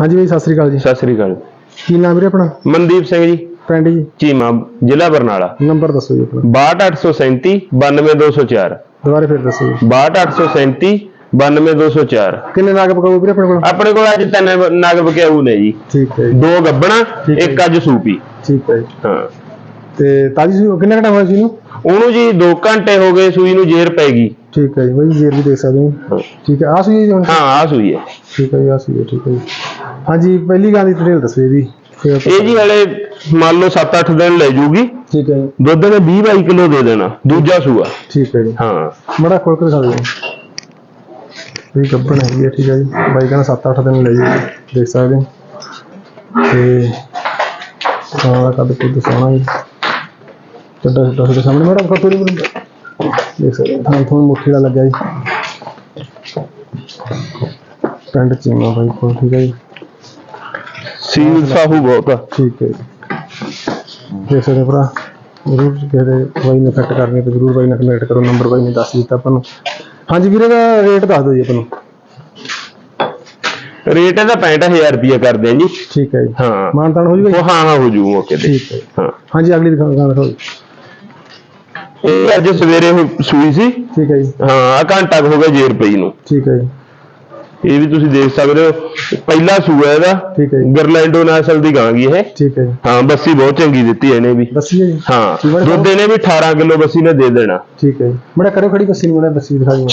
ਹਾਂਜੀ ਬਾਈ ਸਤਿ ਸ੍ਰੀ ਅਕਾਲ ਜੀ। ਸਤਿ ਸ੍ਰੀ ਅਕਾਲ। ਕੀ ਨਾਮ ਵੀਰੇ ਆਪਣਾ? ਮਨਦੀਪ ਸਿੰਘ ਜੀ। ਪਿੰਡ ਜੀ। ਚੀਮਾ ਜ਼ਿਲ੍ਹਾ ਬਰਨਾਲਾ। ਨੰਬਰ ਦੱਸੋ ਜੀ ਆਪਣਾ। 62837 92204 ਦੁਬਾਰਾ ਫਿਰ ਦੱਸੋ ਜੀ। 62837 92204 ਕਿੰਨੇ ਨਾਗ ਪਕਾਉ ਵੀਰੇ ਆਪਣੇ ਕੋਲ? ਆਪਣੇ ਕੋਲ ਅੱਜ ਤਿੰਨ ਨਗ ਬਕਿਆਊ ਨੇ ਜੀ। ਠੀਕ ਹੈ ਜੀ। ਦੋ ਗੱਬਣਾ ਇੱਕ ਅੱਜ ਸੂਪੀ। ਠੀਕ ਹੈ ਜੀ। ਹਾਂ। ਤੇ ਤਾਜੀ ਸੂਈ ਕਿੰਨਾ ਘੰਟਾ ਹੋਇਆ ਸੀ ਇਹਨੂੰ? ਉਹਨੂੰ ਜੀ 2 ਘੰਟੇ ਹੋ ਗਏ ਸੂਈ ਨੂੰ ਜੇਰ ਪੈ ਗਈ। ਠੀਕ ਹੈ ਜੀ ਬਾਈ ਜੇਰ ਵੀ ਦੇਖ ਸਕਦੇ ਹੋ। ਠੀਕ ਹੈ ਆ ਸੂਈ ਹੈ ਜੀ ਹੁਣ? ਹਾਂ ਆ ਸੂਈ ਹੈ। ਠੀਕ ਹੈ ਜੀ ਆ ਸੂਈ ਹੈ ਠੀਕ ਹੈ ਜੀ। ਹਾਂਜੀ ਪਹਿਲੀ ਗੱਲ ਦੀ ਡਿਟੇਲ ਦੱਸੋ ਆਪਾਂ- ਇਹ ਜੀ ਹਲੇ ਮੰਨ ਲਓ 7-8 ਦਿਨ ਲੈ ਜੂਗੀ। ਠੀਕ ਹੈ ਜੀ। ਦੁੱਧ ਨੇ 20-22 ਕਿਲੋ ਦੇ ਦੇਣਾ ਦੂਜਾ ਸੂਆ। ਠੀਕ ਹੈ ਜੀ। ਹਾਂ। ਬੜਾ ਖੋਲ ਕੇ ਦਿਖਾ ਦਿਓ। ਇਹ ਗੱਬਣ ਹੈਗੀ ਹੈ ਠੀਕ ਹੈ ਜੀ। ਬਾਈ ਕਹਿੰਦਾ 7-8 ਦਿਨ ਲੈ ਜੀ ਦੇਖ ਸਕਦੇ ਹੋ। ਤੇ ਸਾਰਾ ਕੱਦ ਕੁੱਦ ਸੋਹਣਾ ਜੀ ਚੱਡਾ ਚੱਡਾ ਤੁਹਾਡੇ ਸਾਹਮਣੇ। ਮੈਡਮ ਕਾ ਤੋਰੀ ਦੇਖ ਸਕਦੇ ਹੋ। ਥਾਂ ਥਾਂ ਮੁੱਠੀ ਦਾ ਲੱਗਿਆ ਜੀ। ਪਿੰਡ ਚੀਮਾ ਬਾਈ ਕੋਲ ਠੀਕ ਹੈ ਜੀ। ਸੀਲ ਸਾਹੂ ਬਹੁਤ ਆ। ਠੀਕ ਹੈ ਜੀ। ਦੇਖ ਸਕਦੇ ਭਰਾ ਜ਼ਰੂਰ ਦੇ ਬਾਈ ਨੇ ਫਿੱਟ ਕਰਨੀ ਤੇ ਜ਼ਰੂਰ ਬਾਈ ਨਾਲ ਕਨੈਕਟ ਕਰੋ ਨੰਬਰ ਬਾਈ ਨੇ ਦੱਸ ਦਿੱਤਾ ਆਪਾਂ ਨੂੰ। ਹਾਂਜੀ ਵੀਰੇ ਦਾ ਰੇਟ ਦੱਸ ਦਿਓ ਜੀ ਆਪਾਂ ਨੂੰ। ਰੇਟ ਇਹਦਾ 65000 ਰੁਪਏ ਕਰਦੇ ਆ ਜੀ। ਠੀਕ ਹੈ ਜੀ। ਹਾਂ। ਮਾਨਤਾਨ ਹੋ ਜੂਗਾ? ਉਹ ਹਾਂ ਹਾਂ ਹੋ ਜੂ ਮੌਕੇ ਤੇ ਠੀਕ ਹੈ। ਹਾਂ। ਹਾਂਜੀ ਅਗਲੀ ਦਿਖਾਓ ਦਿਖਾਓ ਦਿਖਾਓ ਜੀ। ਇਹ ਅੱਜ ਸਵੇਰੇ ਉਹ ਸੂਈ ਸੀ। ਠੀਕ ਹੈ ਜੀ। ਹਾਂ ਆ ਘੰਟਾ ਕੁ ਹੋ ਗਿਆ ਜੇਰ ਪਈ ਨੂੰ। ਠੀਕ ਹੈ ਜੀ। ਇਹ ਵੀ ਤੁਸੀਂ ਦੇਖ ਸਕਦੇ ਹੋ। ਪਹਿਲਾ ਸੂਆ ਇਹਦਾ। ਠੀਕ ਹੈ ਜੀ। ਗਰਲੈਂਡੋ ਨਸਲ ਦੀ ਗਾਂ ਗੀ ਇਹ। ਠੀਕ ਹੈ ਜੀ। ਹਾਂ ਬੱਸੀ ਬਹੁਤ ਚੰਗੀ ਦਿੱਤੀ ਇਹਨੇ ਵੀ। ਬੱਸੀ ਹੈ ਜੀ? ਹਾਂ। ਦੁੱਧ ਇਹਨੇ ਵੀ 18 ਕਿਲੋ ਬੱਸੀ ਨੇ ਦੇ ਦੇਣਾ। ਠੀਕ ਹੈ ਜੀ। ਬੜਾ ਕਰੋ ਖੜੀ ਬੱਸੀ ਨੂੰ ਬੜਾ ਬੱਸੀ ਦਿਖਾ ਦਿਓ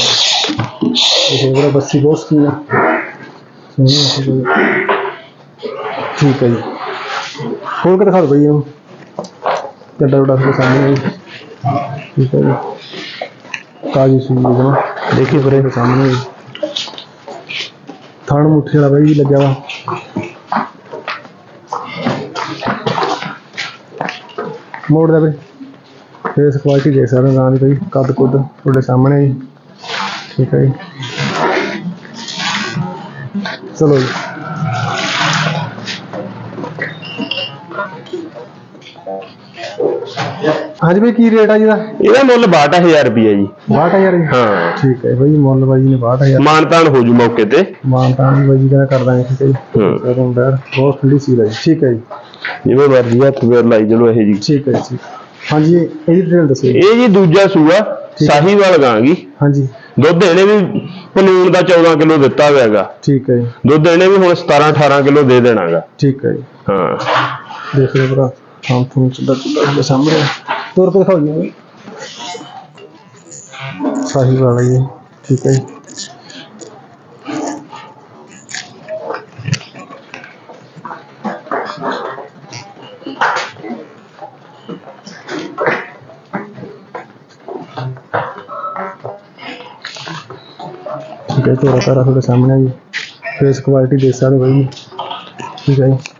ਇਹ ਬੜਾ ਬੱਸੀ ਬਹੁਤ ਸਕੀਨ ਹੈ। ਸੋਹਣੀ ਠੀਕ ਹੈ ਜੀ। ਠੀਕ ਹੈ ਜੀ ਹੋਰ ਕਿ ਦਿਖਾ ਦਿਓ ਬਈ ਇਹਨੂੰ। ਕਿੱਡਾ ਵੱਡਾ ਤੁਹਾਡੇ ਸਾਹਮਣੇ ਹੈ ਜੀ। ਠੀਕ ਹੈ ਜੀ। ਤਾਜੀ ਸੂਈ ਹੈ ਜਮਾ ਦੇਖੀ ਇਹ ਸਾਹਮਣੇ ਹੈ ਜੀ। ਥਣ ਮੁੱਠੀ ਵਾਲਾ ਬਾਈ ਵੀ ਲੱਗਿਆ ਵਾ। ਮੋੜ ਦਾ ਬਈ। ਫੇਸ ਕੁਆਲਿਟੀ ਦੇਖ ਸਕਦੇ ਹੋ ਗਾਂ ਦੀ ਬਈ ਕੱਦ ਕੁੱਦ ਤੁਹਾਡੇ ਸਾਹਮਣੇ ਜੀ। ਠੀਕ ਹੈ ਜੀ। ਚਲੋ ਜੀ। ਹਾਂਜੀ ਬਈ ਕੀ ਰੇਟ ਆ ਜੀ ਦਾ? ਇਹਦਾ ਮੁੱਲ 62000 ਰੁਪਏ ਜੀ। 62000 ਜੀ ਹਾਂ? ਠੀਕ ਹੈ ਬਈ ਮੁੱਲ ਬਾਈ ਨੇ 62000 ਮਾਨਤਾਨ ਹੋ ਜੂ ਮੌਕੇ ਤੇ। ਮਾਨਤਾਨ ਵੀ ਬਾਈ ਜੀ ਕਹਿੰਦਾ ਕਰ ਦਾਂਗੇ ਠੀਕ ਹੈ ਜੀ। ਹੂੰ। ਇਹਦੇ ਅੰਦਰ ਬਹੁਤ ਠੰਡੀ ਹੈ ਜੀ। ਠੀਕ ਹੈ ਜੀ। ਜਿਵੇਂ ਮਰਜ਼ੀ ਹੱਥ ਫੇਰ ਲਾਈ ਚਲੋ ਇਹ ਜੀ ਠੀਕ ਹੈ ਜੀ। ਠੀਕ ਹਾਂਜੀ ਇਹਦੀ ਡਿਟੇਲ ਦੱਸੋ ਜੀ। ਇਹ ਜੀ ਦੂਜਾ ਸੂਆ ਠੀਕ ਹੈ। ਸਾਹੀਵਾਲ ਗਾਂ ਗੀ ਹਾਂਜੀ। ਦੁੱਧ ਇਹਨੇ ਵੀ ਪਨੂਨ ਦਾ 14 ਕਿਲੋ ਦਿੱਤਾ ਹੋਇਆਗਾ ਠੀਕ ਹੈ ਜੀ। ਦੁੱਧ ਇਹਨੇ ਵੀ ਹੁਣ 17 18 ਕਿਲੋ ਦੇ ਦੇਣਾਗਾ। ਠੀਕ ਹੈ ਜੀ। ਹਾਂ। ਦੇਖ ਲਓ ਭਰਾ ਹਾਂ ਤੁਹਾਨੂੰ ਸਿੱਧਾ ਸਿੱਧਾ ਤੁਹਾਡੇ ਸਾਹਮਣੇ। ਤੋਰ ਕੇ ਦਿਖਾਓ ਜੀ? ਸਾਹੀ ਵਾਲਾ ਹੀ ਠੀਕ ਹੈ ਜੀ। ਠੀਕ ਹੈ ਤੋਰਾ ਤਾਰਾ ਤੁਹਾਡੇ ਸਾਹਮਣੇ ਹੈ ਜੀ। ਫੇਸ ਕੁਆਲਿਟੀ ਦੇਖ ਸਕਦੇ ਹੋ ਬਾਈ ਠੀਕ ਹੈ ਜੀ।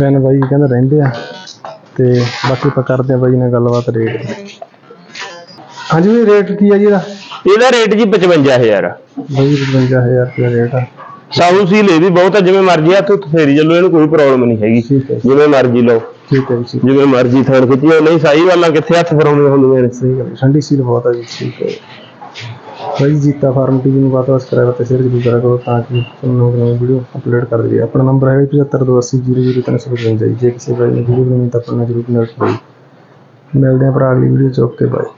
ਦਿਨ ਬਾਈ ਕਹਿੰਦਾ ਰਹਿੰਦੇ ਆ ਤੇ ਬਾਕੀ ਆਪਾਂ ਕਰਦੇ ਆ ਬਾਈ ਨਾਲ ਗੱਲਬਾਤ ਰੇਟ ਦੀ। ਹਾਂਜੀ ਵੀ ਰੇਟ ਕੀ ਆ ਜੀ ਇਹਦਾ? ਇਹਦਾ ਰੇਟ ਜੀ 55000 ਆ ਬਾਈ 55000 ਰੁਪਏ ਰੇਟ ਆ। ਸਾਊ ਸੀ ਲੈ ਵੀ ਬਹੁਤ ਆ ਜਿਵੇਂ ਮਰਜ਼ੀ ਹੱਥ ਉੱਤੇ ਫੇਰੀ ਚੱਲੋ ਇਹਨੂੰ ਕੋਈ ਪ੍ਰੋਬਲਮ ਨਹੀਂ ਹੈਗੀ। ਠੀਕ ਹੈ ਜੀ, ਜਿਵੇਂ ਮਰਜ਼ੀ ਲਓ। ਠੀਕ ਹੈ ਜੀ ਠੀਕ ਜਿਵੇਂ ਮਰਜ਼ੀ ਥਣ ਖਿੱਚੀਓ ਨਹੀਂ ਸਾਈ ਵਾਲਾ ਕਿੱਥੇ ਹੱਥ ਫਰਾਉਣੇ ਹੁੰਦੇ ਨੇ। ਸਹੀ ਗੱਲ ਹੈ, ਠੰਡੀ ਸੀਲ ਬਹੁਤ ਆ ਜੀ ਠੀਕ ਹੈ। ਬਾਈ ਜੀਤਾ ਫਾਰਮ ਟੀਵੀ ਨੂੰ ਬਾਤ ਸਬਸਕ੍ਰਾਈਬ ਅਤੇ ਸ਼ੇਅਰ ਜ਼ਰੂਰ ਕਰਿਆ ਕਰੋ ਤਾਂ ਕਿ ਤੁਹਾਨੂੰ ਨਵੀਂ ਵੀਡੀਓ ਅਪਲੋਡ ਕਰ ਦਈਏ। ਆਪਣਾ ਨੰਬਰ ਹੈ 7528000355 ਜੇ। ਕਿਸੇ ਬਾਈ ਨੂੰ ਵੀਡੀਓ ਬਣਾਉਣੀ ਤਾਂ ਆਪਣਾ ਜ਼ਰੂਰ ਕਨੈਕਟ ਕਰੋ ਮਿਲਦੇ ਹਾਂ ਭਰਾ ਅਗਲੀ ਵੀਡੀਓ ਚ। Okay bye